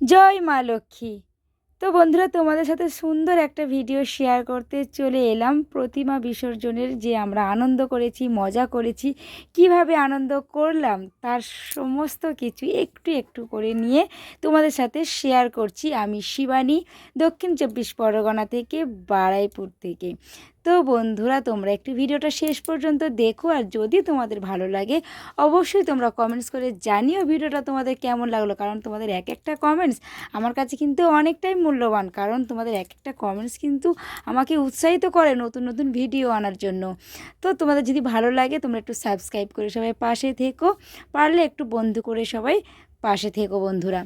জয় মা লক্ষ্মী। তো বন্ধুরা, তোমাদের সাথে সুন্দর একটা ভিডিও শেয়ার করতে চলে এলাম। প্রতিমা বিসর্জনের যে আমরা আনন্দ করেছি, মজা করেছি, কীভাবে আনন্দ করলাম, তার সমস্ত কিছু একটু একটু করে নিয়ে তোমাদের সাথে শেয়ার করছি আমি শিবানী, দক্ষিণ চব্বিশ পরগনা থেকে বারাইপুর থেকে। তো বন্ধুরা, তোমরা একটু ভিডিওটা শেষ পর্যন্ত দেখো, আর যদি তোমাদের ভালো লাগে, অবশ্যই তোমরা কমেন্টস করে জানিও ভিডিওটা তোমাদের কেমন লাগল, কারণ তোমাদের এক একটা কমেন্টস আমার কাছে কিন্তু অনেকটাই মূল্যবান, কারণ তোমাদের এক একটা কমেন্টস কিন্তু আমাকে উৎসাহিত করে নতুন নতুন ভিডিও আনার জন্য। তো তোমাদের যদি ভালো লাগে, তোমরা একটু সাবস্ক্রাইব করে সবাই পাশে থেকো, পারলে একটু বন্ধু করে সবাই পাশে থেকো বন্ধুরা।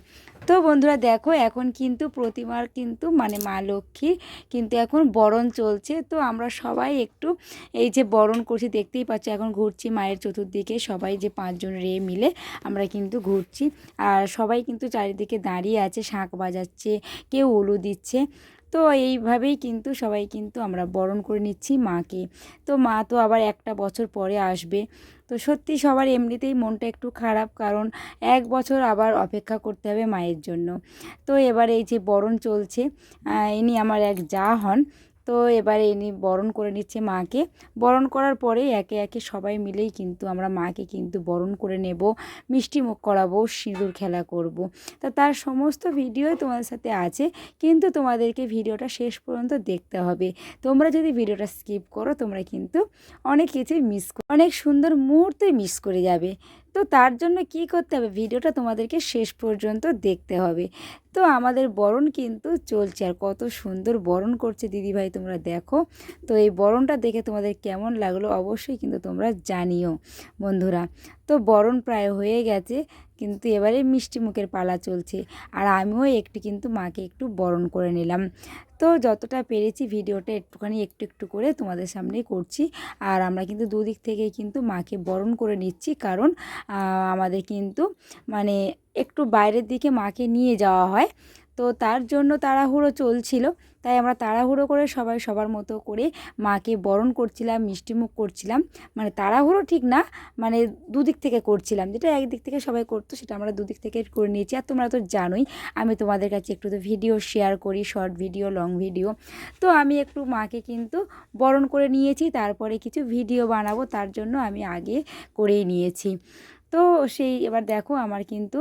তো বন্ধুরা দেখো, এখন কিন্তু প্রতিমার কিন্তু মানে মা লক্ষ্মী কিন্তু এখন বরণ চলছে। তো আমরা সবাই একটু এই যে বরণ করছি, দেখতেই পাচ্ছি এখন ঘুরছি মায়ের চতুর্দিকে। সবাই যে পাঁচজন রে মিলে আমরা কিন্তু ঘুরছি। আর সবাই কিন্তু চারিদিকে দাঁড়িয়ে আছে, শাঁখ বাজাচ্ছে, কেউ উলু দিচ্ছে। তো এইভাবেই কিন্তু সবাই কিন্তু আমরা বরণ করে নিচ্ছি মাকে। তো মা তো আবার একটা বছর পরে আসবে। তো সত্যি সবার এমনিতেই মনটা একটু খারাপ কারণ এক বছর আবার অপেক্ষা করতে হবে মায়ের জন্য। তো এবার এই যে বরণ চলছে ইনি আমার এক যা হন। তো এবারে ইনি বরণ করে নিচ্ছে মাকে। বরণ করার পরে একে একে সবাই মিলেই কিন্তু আমরা মাকে কিন্তু বরণ করে নেব, মিষ্টি মুখ করাবো, সিঁদুর খেলা করব। তা তার সমস্ত ভিডিওই তোমাদের সাথে আছে, কিন্তু তোমাদেরকে ভিডিওটা শেষ পর্যন্ত দেখতে হবে। তোমরা যদি ভিডিওটা স্কিপ করো, তোমরা কিন্তু অনেক কিছুই মিস অনেক সুন্দর মুহূর্তই মিস করে যাবে। তো তার জন্য কি করতে হবে? ভিডিওটা তোমাদেরকে শেষ পর্যন্ত দেখতে হবে। তো আমাদের বরণ কিন্তু চলছে আর কত সুন্দর বরণ করছে দিদিভাই তোমরা দেখো। তো এই বরণটা দেখে তোমাদের কেমন লাগল অবশ্যই কিন্তু তোমরা জানিও বন্ধুরা। তো বরণ প্রায় হয়ে গেছে। কিন্তু এবারে মিষ্টি মুখের পালা চলছে। আর আমিও একটু কিন্তু মাকে একটু বরণ করে নিলাম। তো যতটা পেরেছি ভিডিওটা একটুখানি একটু একটু করে তোমাদের সামনে করছি। আর আমরা কিন্তু দুদিক থেকেই কিন্তু মাকে বরণ করে নিচ্ছি। কারণ আমাদের কিন্তু মানে একটু বাইরের দিকে মাকে নিয়ে যাওয়া হয়। তো তার জন্য তাড়াহুড়ো চলছিল। তাই আমরা তাড়াহুড়ো করে সবাই সবার মতো করে মাকে বরণ করছিলাম, মিষ্টিমুখ করছিলাম। মানে তাড়াহুড়ো ঠিক না মানে দুদিক থেকে করছিলাম। যেটা একদিক থেকে সবাই করতো, সেটা আমরা দুদিক থেকে করে নিয়েছি। আর তোমরা তো জানোই, আমি তোমাদের কাছে একটু তো ভিডিও শেয়ার করি শর্ট ভিডিও লং ভিডিও তো আমি একটু মাকে কিন্তু বরণ করে নিয়েছি, তারপরে কিছু ভিডিও বানাবো, তার জন্য আমি আগে করেই নিয়েছি। তো সেই এবার দেখো আমার কিন্তু,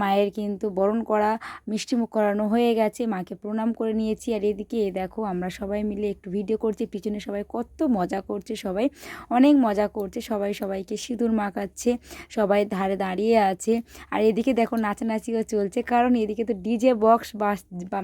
মায়ের কিন্তু বরণ করা মিষ্টিমুখ করানো হয়ে গেছে। মাকে প্রণাম করে নিয়েছি। আর এদিকে দেখো আমরা সবাই মিলে একটু ভিডিও করছি। পিছনে সবাই কত মজা করছে সবাই, অনেক মজা করছে। সবাই সবাইকে সিঁদুর মাখাচ্ছে, সবাই ধারে দাঁড়িয়ে আছে। আর এদিকে দেখো নাচানাচিও চলছে। কারণ এদিকে তো ডিজে বক্স বাস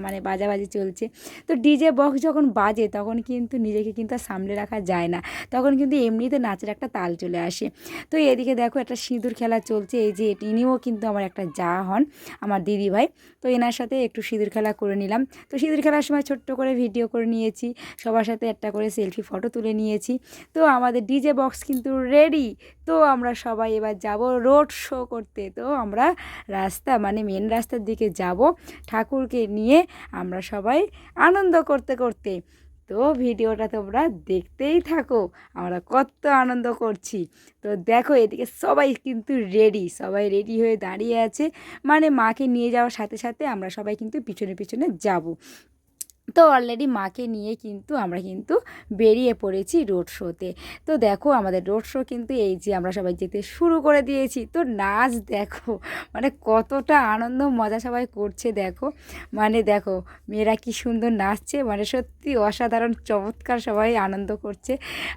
মানে বাজাবাজি চলছে। তো ডিজে বক্স যখন বাজে তখন কিন্তু নিজেকে কিন্তু সামলে রাখা যায় না। তখন কিন্তু এমনিতে নাচের একটা তাল চলে আসে। তো এদিকে দেখো একটা সিঁদুর খেলা খেলা চলছে, এই যে ইনিও কিন্তু আমার একটা যা হন আমার দিদি ভাই। তো এনার সাথে একটু সিঁদুর খেলা করে নিলাম। তো সিঁদুর খেলার সময় ছোট্ট করে ভিডিও করে নিয়েছি, সবার সাথে একটা করে সেলফি, ফটো তুলে নিয়েছি। তো আমাদের ডিজে বক্স কিন্তু রেডি তো আমরা সবাই এবার যাব রোড শো করতে। তো আমরা রাস্তা মানে মেন রাস্তার দিকে যাব ঠাকুরকে নিয়ে। আমরা সবাই আনন্দ করতে করতে তো ভিডিওটা তোমরা দেখতেই থাকো। আমরা কত আনন্দ করছি। তো দেখো, এদিকে সবাই কিন্তু রেডি সবাই রেডি হয়ে দাঁড়িয়ে আছে। মানে মাকে নিয়ে যাওয়ার সাথে সাথে আমরা সবাই কিন্তু পিছনে পিছনে যাব। তো অলরেডি মাকে নিয়ে কিন্তু আমরা কিন্তু বেরিয়ে পড়েছি রোড শোতে তো। দেখো আমাদের রোড শো কিন্তু এই যে আমরা সবাই যেতে শুরু করে দিয়েছি। তো নাচ দেখো মানে কতটা আনন্দ, মজা সবাই করছে দেখো। মানে দেখো, মেয়েরা কি সুন্দর নাচছে মানে সত্যি অসাধারণ, চমৎকার সবাই আনন্দ করছে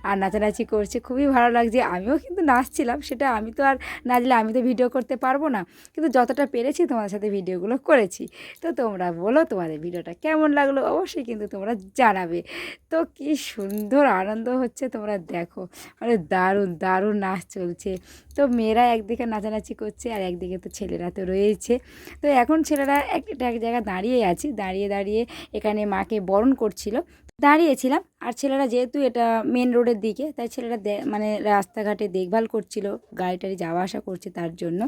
আর নাচানাচি করছে। খুবই ভালো লাগছে। আমিও কিন্তু নাচছিলাম, সেটা আমি তো আর নাচলে আমি তো ভিডিও করতে পারব না। কিন্তু যতটা পেরেছি তোমাদের সাথে ভিডিওগুলো করেছি। তো তোমরা বলো তোমাদের ভিডিওটা কেমন লাগল? অবশ্যই কিন্তু তোমরা জানাবে। তো কি সুন্দর আনন্দ হচ্ছে তোমরা দেখো। মানে দারুণ দারুণ নাচ চলছে। তো মেয়েরা একদিকে নাচানাচি করছে আর একদিকে তো ছেলেরা তো রয়েছে। তো এখন ছেলেরা একটা এক জায়গায় দাঁড়িয়ে আছি। দাঁড়িয়ে দাঁড়িয়ে এখানে মাকে বরণ করছিল। দাঁড়িয়েছিলাম, আর ছেলেরা যেহেতু এটা মেন রোডের দিকে, তাই ছেলেরা মানে রাস্তাঘাটে দেখভাল করছিল গাড়ি টাড়ি যাওয়া আসা করছে তার জন্য।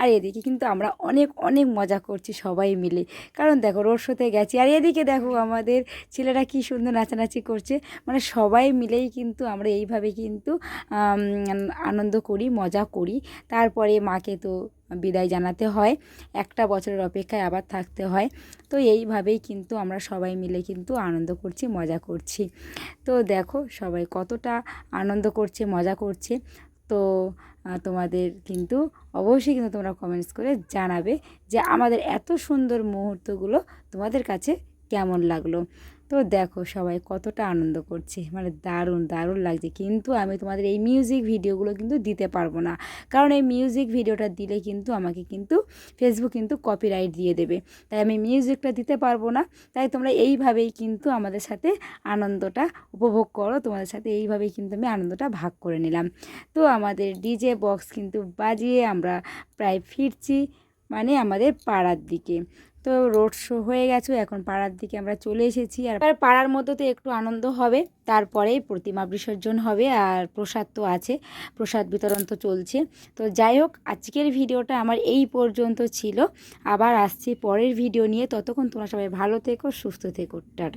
আর এদিকে কিন্তু আমরা অনেক অনেক মজা করছি সবাই মিলে। কারণ দেখো, রোড শোতে গেছি, আর এদিকে দেখো আমাদের ছেলেরা কি সুন্দর নাচানাচি করছে। মানে সবাই মিলেই কিন্তু আমরা এইভাবে কিন্তু আনন্দ করি, মজা করি। তারপরে মাকে তো বিদায় জানাতে হয়। একটা বছরের অপেক্ষায় আবার থাকতে হয়। তো এইভাবেই কিন্তু আমরা সবাই মিলে কিন্তু আনন্দ করছি, মজা করছি। তো দেখো সবাই কতটা আনন্দ করছে, মজা করছে। তো তোমাদের কিন্তু অবশ্যই কিন্তু তোমরা কমেন্টস করে জানাবে যে আমাদের এত সুন্দর মুহূর্তগুলো তোমাদের কাছে কেমন লাগল? তো দেখো সবাই কতটা আনন্দ করছে। মানে দারুণ দারুণ লাগছে। কিন্তু আমি তোমাদের এই মিউজিক ভিডিওগুলো কিন্তু দিতে পারব না। কারণ এই মিউজিক ভিডিওটা দিলে কিন্তু আমাকে কিন্তু ফেসবুক কিন্তু কপিরাইট দিয়ে দেবে। তাই আমি মিউজিকটা দিতে পারব না। তাই তোমরা এইভাবেই কিন্তু আমাদের সাথে আনন্দটা উপভোগ করো। তোমাদের সাথে এইভাবেই কিন্তু আমি আনন্দটা ভাগ করে নিলাম। তো আমাদের ডিজে বক্স কিন্তু বাজিয়ে আমরা প্রায় ফিরছি। মানে আমাদের পাড়ার দিকে। তো রোড শো হয়ে গেছে, এখন পাড়ার দিকে আমরা চলে এসেছি। আর পাড়ার মতো তো একটু আনন্দ হবে, তারপরেই প্রতিমা বিসর্জন হবে আর প্রসাদ তো আছে, প্রসাদ বিতরণ তো চলছে। তো যাই হোক, আজকের ভিডিওটা আমার এই পর্যন্ত ছিল। আবার আসছি পরের ভিডিও নিয়ে, ততক্ষণ তোমরা সবাই ভালো থেকো, সুস্থ থেকো, টাটা।